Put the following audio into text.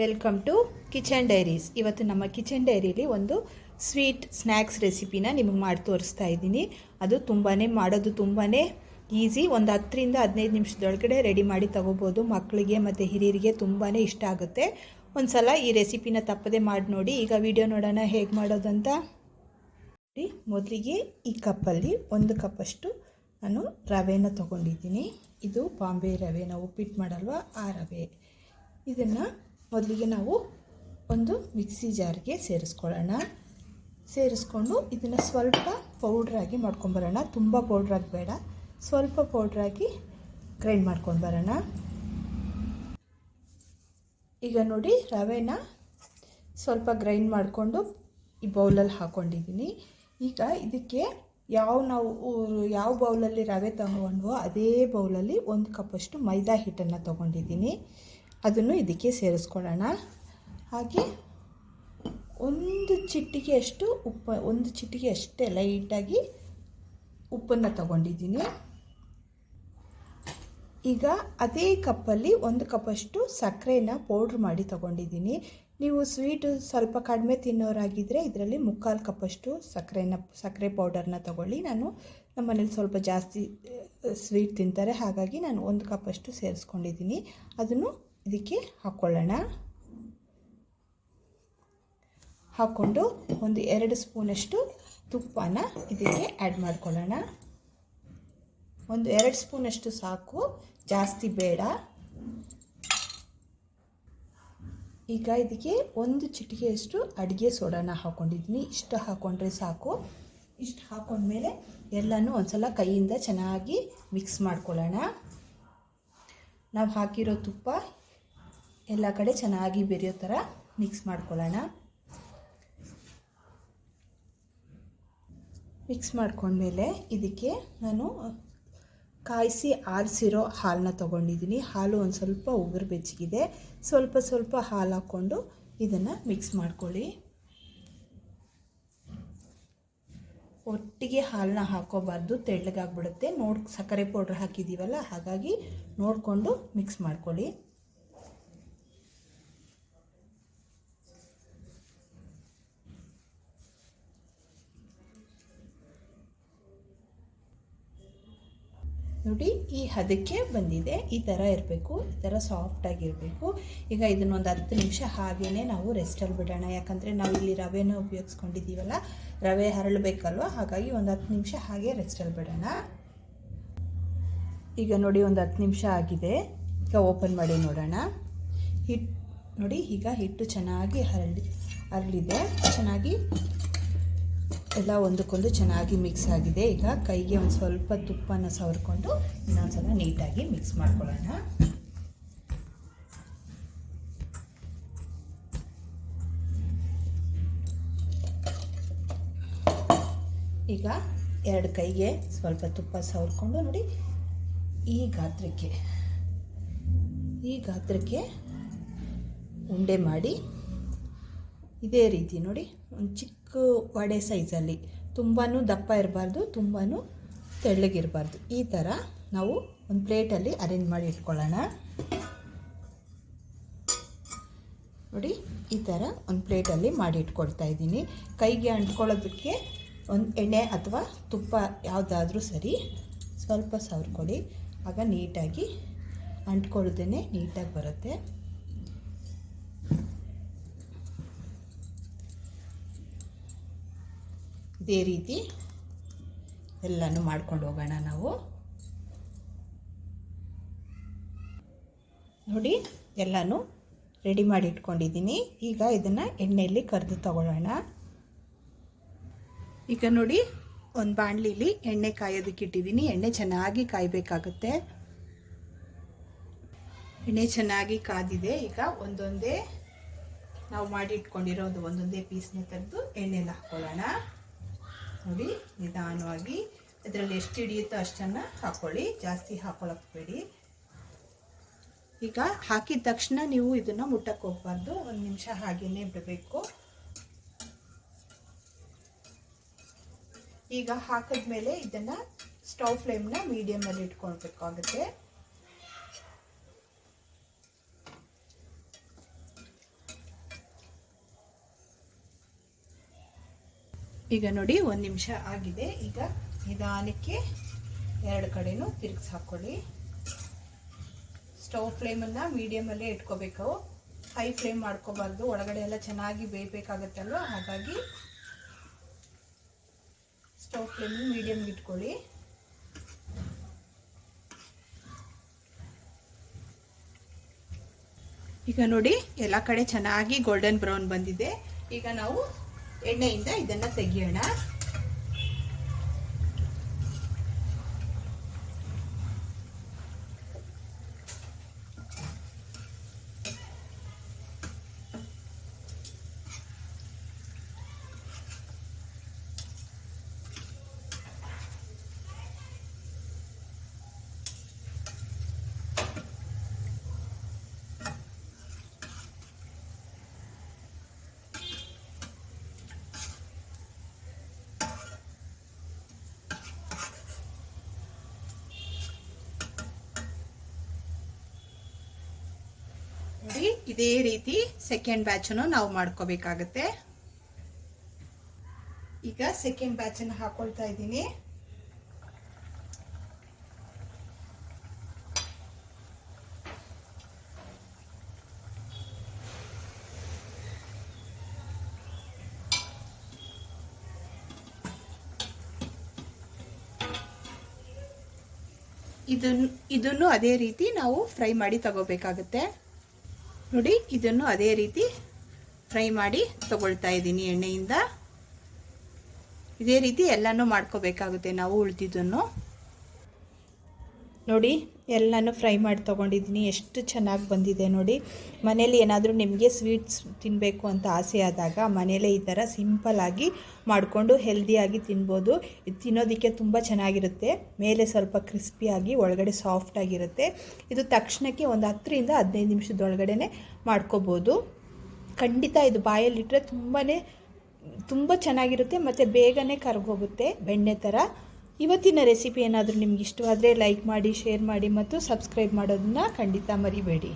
Welcome to kitchen diaries ಇವತ್ತು ನಮ್ಮ kitchen ಡೈರಿಲಿ ಒಂದು ಸ್ವೀಟ್ ಸ್ನ್ಯಾಕ್ಸ್ ರೆಸಿಪಿನ ನಿಮಗೆ ಮಾಡಿ ತೋರಿಸ್ತಾ ಇದ್ದೀನಿ. ಅದು ತುಂಬಾ ಮಾಡೋದು ತುಂಬಾ ಈಸಿ ಒಂದು ಹತ್ತರಿಂದ ಹದಿನೈದು ನಿಮಿಷದೊಳಗಡೆ ರೆಡಿ ಮಾಡಿ ತಗೋಬೋದು. ಮಕ್ಕಳಿಗೆ ಮತ್ತು ಹಿರಿಯರಿಗೆ ತುಂಬಾ ಇಷ್ಟ ಆಗುತ್ತೆ. ಒಂದು ಸಲ ಈ ರೆಸಿಪಿನ ತಪ್ಪದೆ ಮಾಡಿ ನೋಡಿ. ಈಗ ವಿಡಿಯೋ ನೋಡೋಣ ಹೇಗೆ ಮಾಡೋದಂತ. ಮೊದಲಿಗೆ ಈ ಕಪ್ಪಲ್ಲಿ ಒಂದು ಕಪ್ಪಷ್ಟು ನಾನು ರವೆನ ತೊಗೊಂಡಿದ್ದೀನಿ. ಇದು ಬಾಂಬೆ ರವೆ ನಾವು ಉಪ್ಪಿಟ್ಟು ಮಾಡಲ್ವ? ಆ ರವೆ. ಇದನ್ನು ಮೊದಲಿಗೆ ನಾವು ಒಂದು ಮಿಕ್ಸಿ ಜಾರ್ಗೆ ಸೇರಿಸ್ಕೊಳ್ಳೋಣ. ಸೇರಿಸ್ಕೊಂಡು ಇದನ್ನು ಸ್ವಲ್ಪ ಪೌಡ್ರಾಗಿ ಮಾಡ್ಕೊಂಬರೋಣ. ತುಂಬ ಪೌಡ್ರಾಗಿ ಬೇಡ ಸ್ವಲ್ಪ ಪೌಡ್ರಾಗಿ ಗ್ರೈಂಡ್ ಮಾಡ್ಕೊಂಡು ಬರೋಣ ಈಗ ನೋಡಿ ರವೆನ ಸ್ವಲ್ಪ ಗ್ರೈಂಡ್ ಮಾಡಿಕೊಂಡು ಈ ಬೌಲಲ್ಲಿ ಹಾಕ್ಕೊಂಡಿದ್ದೀನಿ ಈಗ ಇದಕ್ಕೆ ಯಾವ ನಾವು ಯಾವ ಬೌಲಲ್ಲಿ ರವೆ ತಗೊಂಡ್ವೋ ಅದೇ ಬೌಲಲ್ಲಿ ಒಂದು ಕಪ್ಪಷ್ಟು ಮೈದಾ ಹಿಟ್ಟನ್ನು ತೊಗೊಂಡಿದ್ದೀನಿ. ಅದನ್ನು ಇದಕ್ಕೆ ಸೇರಿಸ್ಕೊಳ್ಳೋಣ. ಹಾಗೆ ಒಂದು ಚಿಟಿಕೆಯಷ್ಟು ಉಪ್ಪು, ಒಂದು ಚಿಟ್ಟಿಗೆ ಅಷ್ಟೇ ಲೈಟಾಗಿ ಉಪ್ಪನ್ನು ತಗೊಂಡಿದ್ದೀನಿ. ಈಗ ಅದೇ ಕಪ್ಪಲ್ಲಿ ಒಂದು ಕಪ್ಪಷ್ಟು ಸಕ್ಕರೆನ ಪೌಡ್ರ್ ಮಾಡಿ ತಗೊಂಡಿದ್ದೀನಿ. ನೀವು ಸ್ವೀಟು ಸ್ವಲ್ಪ ಕಡಿಮೆ ತಿನ್ನೋರಾಗಿದ್ದರೆ ಇದರಲ್ಲಿ ಮುಕ್ಕಾಲು ಕಪ್ಪಷ್ಟು ಸಕ್ಕರೆನ, ಸಕ್ಕರೆ ಪೌಡರ್ನ ತಗೊಳ್ಳಿ. ನಾನು ನಮ್ಮ ಮನೇಲಿ ಸ್ವಲ್ಪ ಜಾಸ್ತಿ ಸ್ವೀಟ್ ತಿಂತಾರೆ. ಹಾಗಾಗಿ ನಾನು ಒಂದು ಕಪ್ಪಷ್ಟು ಸೇರಿಸ್ಕೊಂಡಿದ್ದೀನಿ. ಅದನ್ನು ಇದಕ್ಕೆ ಹಾಕ್ಕೊಳ್ಳೋಣ ಹಾಕ್ಕೊಂಡು ಒಂದು ಎರಡು ಸ್ಪೂನಷ್ಟು ತುಪ್ಪನ ಇದಕ್ಕೆ ಆ್ಯಡ್ ಮಾಡ್ಕೊಳ್ಳೋಣ. ಒಂದು ಎರಡು ಸ್ಪೂನಷ್ಟು ಸಾಕು, ಜಾಸ್ತಿ ಬೇಡ. ಈಗ ಇದಕ್ಕೆ ಒಂದು ಚಿಟಿಕೆಯಷ್ಟು ಅಡುಗೆ ಸೋಡಾನ ಹಾಕ್ಕೊಂಡಿದ್ದೀನಿ ಇಷ್ಟು ಹಾಕ್ಕೊಂಡ್ರೆ ಸಾಕು. ಇಷ್ಟು ಹಾಕ್ಕೊಂಡ್ಮೇಲೆ ಎಲ್ಲನೂ ಒಂದ್ಸಲ ಕೈಯಿಂದ ಚೆನ್ನಾಗಿ ಮಿಕ್ಸ್ ಮಾಡ್ಕೊಳ್ಳೋಣ. ನಾವು ಹಾಕಿರೋ ತುಪ್ಪ ಎಲ್ಲ ಕಡೆ ಚೆನ್ನಾಗಿ ಬೆರೆಯೋ ಥರ ಮಿಕ್ಸ್ ಮಾಡ್ಕೊಳ್ಳೋಣ. ಮಿಕ್ಸ್ ಮಾಡ್ಕೊಂಡ್ಮೇಲೆ ಇದಕ್ಕೆ ನಾನು ಕಾಯಿಸಿ ಆರಿಸಿರೋ ಹಾಲನ್ನ ತೊಗೊಂಡಿದ್ದೀನಿ. ಹಾಲು ಒಂದು ಸ್ವಲ್ಪ ಉಗುರು ಬೆಚ್ಚಗಿದೆ ಸ್ವಲ್ಪ ಸ್ವಲ್ಪ ಹಾಲು ಹಾಕ್ಕೊಂಡು ಇದನ್ನು ಮಿಕ್ಸ್ ಮಾಡ್ಕೊಳ್ಳಿ. ಒಟ್ಟಿಗೆ ಹಾಲನ್ನ ಹಾಕೋಬಾರ್ದು. ತೆಳ್ಳಗಾಗ್ಬಿಡುತ್ತೆ. ನೋಡಿ ಸಕ್ಕರೆ ಪೌಡ್ರ್ ಹಾಕಿದ್ದೀವಲ್ಲ ಹಾಗಾಗಿ ನೋಡಿಕೊಂಡು ಮಿಕ್ಸ್ ಮಾಡ್ಕೊಳ್ಳಿ. ನೋಡಿ, ಈ ಹದಕ್ಕೆ ಬಂದಿದೆ. ಈ ಥರ ಇರಬೇಕು, ಈ ಥರ ಸಾಫ್ಟಾಗಿರಬೇಕು ಈಗ ಇದನ್ನೊಂದು ಹತ್ತು ನಿಮಿಷ ಹಾಗೆಯೇ ನಾವು ರೆಸ್ಟಲ್ಲಿ ಬಿಡೋಣ. ಯಾಕಂದರೆ ನಾವು ಇಲ್ಲಿ ರವೆನ ಉಪಯೋಗಿಸ್ಕೊಂಡಿದ್ದೀವಲ್ಲ, ರವೆ ಹರಳಬೇಕಲ್ವ ಹಾಗಾಗಿ ಒಂದು ಹತ್ತು ನಿಮಿಷ ಹಾಗೆ ರೆಸ್ಟಲ್ಲಿ ಬಿಡೋಣ. ಈಗ ನೋಡಿ, ಒಂದು ಹತ್ತು ನಿಮಿಷ ಆಗಿದೆ. ಈಗ ಓಪನ್ ಮಾಡಿ ನೋಡೋಣ. ಹಿಟ್ಟು ನೋಡಿ, ಈಗ ಹಿಟ್ಟು ಚೆನ್ನಾಗಿ ಹರಳಿ, ಹರಳಿದೆ. ಚೆನ್ನಾಗಿ ಎಲ್ಲ ಒಂದಕ್ಕೊಂದು ಚೆನ್ನಾಗಿ ಮಿಕ್ಸ್ ಆಗಿದೆ. ಈಗ ಕೈಗೆ ಒಂದು ಸ್ವಲ್ಪ ತುಪ್ಪನ ಸವರ್ಕೊಂಡು ಇನ್ನೊಂದ್ಸಲ ನೀಟಾಗಿ ಮಿಕ್ಸ್ ಮಾಡ್ಕೊಳ್ಳೋಣ. ಈಗ ಎರಡು ಕೈಗೆ ಸ್ವಲ್ಪ ತುಪ್ಪ ಸವರ್ಕೊಂಡು ನೋಡಿ ಈ ಗಾತ್ರಕ್ಕೆ. ಈ ಗಾತ್ರಕ್ಕೆ ಉಂಡೆ ಮಾಡಿ ಇದೇ ರೀತಿ ನೋಡಿ, ಒಂದು ಚಿಕ್ಕ ವಡೆ ಸೈಜಲ್ಲಿ ತುಂಬಾ ದಪ್ಪ ಇರಬಾರ್ದು ತುಂಬಾ ತೆಳ್ಳಗಿರಬಾರ್ದು. ಈ ಥರ ನಾವು ಒಂದು ಪ್ಲೇಟಲ್ಲಿ ಅರೇಂಜ್ ಮಾಡಿ ಇಟ್ಕೊಳ್ಳೋಣ. ನೋಡಿ, ಈ ಥರ ಒಂದು ಪ್ಲೇಟಲ್ಲಿ ಮಾಡಿ ಇಟ್ಕೊಳ್ತಾ ಇದ್ದೀನಿ. ಕೈಗೆ ಅಂಟ್ಕೊಳ್ಳೋದಕ್ಕೆ ಒಂದು ಎಣ್ಣೆ ಅಥವಾ ತುಪ್ಪ ಯಾವುದಾದ್ರೂ ಸರಿ ಸ್ವಲ್ಪ ಸವರ್ಕೊಳ್ಳಿ. ಆಗ ನೀಟಾಗಿ ಅಂಟ್ಕೊಳ್ದೇ ನೀಟಾಗಿ ಬರುತ್ತೆ. ಇದೇ ರೀತಿ ಎಲ್ಲನೂ ಮಾಡ್ಕೊಂಡು ಹೋಗೋಣ ನಾವು. ನೋಡಿ, ಎಲ್ಲನೂ ರೆಡಿ ಮಾಡಿ ಇಟ್ಕೊಂಡಿದ್ದೀನಿ. ಈಗ ಇದನ್ನು ಎಣ್ಣೆಯಲ್ಲಿ ಕರೆದು ತಗೊಳ್ಳೋಣ. ಈಗ ನೋಡಿ, ಒಂದು ಬಾಣಲಿಲಿ ಎಣ್ಣೆ ಕಾಯೋದಕ್ಕೆ ಇಟ್ಟಿದ್ದೀನಿ. ಎಣ್ಣೆ ಚೆನ್ನಾಗಿ ಕಾಯಬೇಕಾಗುತ್ತೆ. ಎಣ್ಣೆ ಚೆನ್ನಾಗಿ ಕಾದಿದೆ. ಈಗ ಒಂದೊಂದೇ ನಾವು ಮಾಡಿ ಇಟ್ಕೊಂಡಿರೋದು ಒಂದೊಂದೇ ಪೀಸ್ನ ತೆಗೆದು ಎಣ್ಣೆಲಿ ಹಾಕ್ಕೊಳ್ಳೋಣ ನೋಡಿ, ನಿಧಾನವಾಗಿ. ಇದರಲ್ಲಿ ಎಷ್ಟು ಹಿಡಿಯುತ್ತೋ ಅಷ್ಟನ್ನು ಹಾಕ್ಕೊಳ್ಳಿ ಜಾಸ್ತಿ ಹಾಕೊಳ್ಳೋಕೆ ಬೇಡಿ ಈಗ ಹಾಕಿದ ತಕ್ಷಣ ನೀವು ಇದನ್ನು ಮುಟ್ಟಕ್ಕೆ ಹೋಗ್ಬಾರ್ದು. ಒಂದು ನಿಮಿಷ ಹಾಗೇನೆ ಬಿಡಬೇಕು. ಈಗ ಹಾಕಿದ್ಮೇಲೆ ಇದನ್ನು ಸ್ಟೌವ್ ಫ್ಲೇಮ್ನ ಮೀಡಿಯಮಲ್ಲಿ ಇಟ್ಕೊಳ್ಬೇಕಾಗುತ್ತೆ. ಈಗ ನೋಡಿ ಒಂದು ನಿಮಿಷ ಆಗಿದೆ. ಈಗ ನಿಧಾನಕ್ಕೆ ಎರಡು ಕಡೆನೂ ತಿರುಗಿಸಿ ಹಾಕ್ಕೊಳ್ಳಿ ಸ್ಟವ್ ಫ್ಲೇಮನ್ನು ಮೀಡಿಯಮಲ್ಲೇ ಇಟ್ಕೋಬೇಕು. ಹೈ ಫ್ಲೇಮ್ ಮಾಡ್ಕೋಬಾರ್ದು. ಒಳಗಡೆ ಎಲ್ಲ ಚೆನ್ನಾಗಿ ಬೇಯಬೇಕಾಗತ್ತಲ್ವ? ಹಾಗಾಗಿ ಸ್ಟವ್ ಫ್ಲೇಮ್ ಮೀಡಿಯಮ್ಗೆ ಇಟ್ಕೊಳ್ಳಿ. ಈಗ ನೋಡಿ, ಎಲ್ಲ ಕಡೆ ಚೆನ್ನಾಗಿ ಗೋಲ್ಡನ್ ಬ್ರೌನ್ ಬಂದಿದೆ. ಈಗ ನಾವು ಎಣ್ಣೆಯಿಂದ ಇದನ್ನು ತೆಗಿಯೋಣ ನೋಡಿ ಇದೇ ರೀತಿ ಸೆಕೆಂಡ್ ಬ್ಯಾಚನ್ನು ನಾವು ಮಾಡ್ಕೋಬೇಕಾಗತ್ತೆ. ಈಗ ಸೆಕೆಂಡ್ ಬ್ಯಾಚನ್ನು ಹಾಕೊಳ್ತಾ ಇದ್ದೀನಿ. ಇದನ್ನು ಇದನ್ನು ಅದೇ ರೀತಿ ನಾವು ಫ್ರೈ ಮಾಡಿ ತಗೋಬೇಕಾಗುತ್ತೆ. ನೋಡಿ, ಇದನ್ನು ಅದೇ ರೀತಿ ಫ್ರೈ ಮಾಡಿ ತಗೊಳ್ತಾ ಇದ್ದೀನಿ ಎಣ್ಣೆಯಿಂದ. ಇದೇ ರೀತಿ ಎಲ್ಲನೂ ಮಾಡ್ಕೋಬೇಕಾಗುತ್ತೆ ನಾವು ಉಳಿದಿದ್ದನ್ನು. ನೋಡಿ ಎಲ್ಲನೂ ಫ್ರೈ ಮಾಡಿ ತೊಗೊಂಡಿದ್ದೀನಿ. ಎಷ್ಟು ಚೆನ್ನಾಗಿ ಬಂದಿದೆ ನೋಡಿ. ಮನೇಲಿ ಏನಾದರೂ ನಿಮಗೆ ಸ್ವೀಟ್ಸ್ ತಿನ್ನಬೇಕು ಅಂತ ಆಸೆ ಆದಾಗ ಮನೇಲೇ ಈ ಥರ ಸಿಂಪಲ್ಲಾಗಿ ಮಾಡಿಕೊಂಡು ಹೆಲ್ದಿಯಾಗಿ ತಿನ್ಬೋದು. ಇದು ತಿನ್ನೋದಕ್ಕೆ ತುಂಬ ಚೆನ್ನಾಗಿರುತ್ತೆ. ಮೇಲೆ ಸ್ವಲ್ಪ ಕ್ರಿಸ್ಪಿಯಾಗಿ ಒಳಗಡೆ ಸಾಫ್ಟಾಗಿರುತ್ತೆ ಇದು ತಕ್ಷಣಕ್ಕೆ ಒಂದು ಹತ್ತರಿಂದ ಹದಿನೈದು ನಿಮಿಷದೊಳಗಡೆ ಮಾಡ್ಕೋಬೋದು. ಖಂಡಿತ ಇದು ಬಾಯಲ್ಲಿಟ್ಟರೆ ತುಂಬಾ ತುಂಬ ಚೆನ್ನಾಗಿರುತ್ತೆ ಮತ್ತು ಬೇಗನೆ ಕರ್ಗೋಗುತ್ತೆ. ಬೆಣ್ಣೆ ಥರ ಇವತ್ತಿನ ರೆಸಿಪಿ ಏನಾದರೂ ನಿಮ್ಗೆ ಇಷ್ಟವಾದರೆ ಲೈಕ್ ಮಾಡಿ ಶೇರ್ ಮಾಡಿ ಮತ್ತು ಸಬ್ಸ್ಕ್ರೈಬ್ ಮಾಡೋದನ್ನ ಖಂಡಿತ ಮರಿಬೇಡಿ.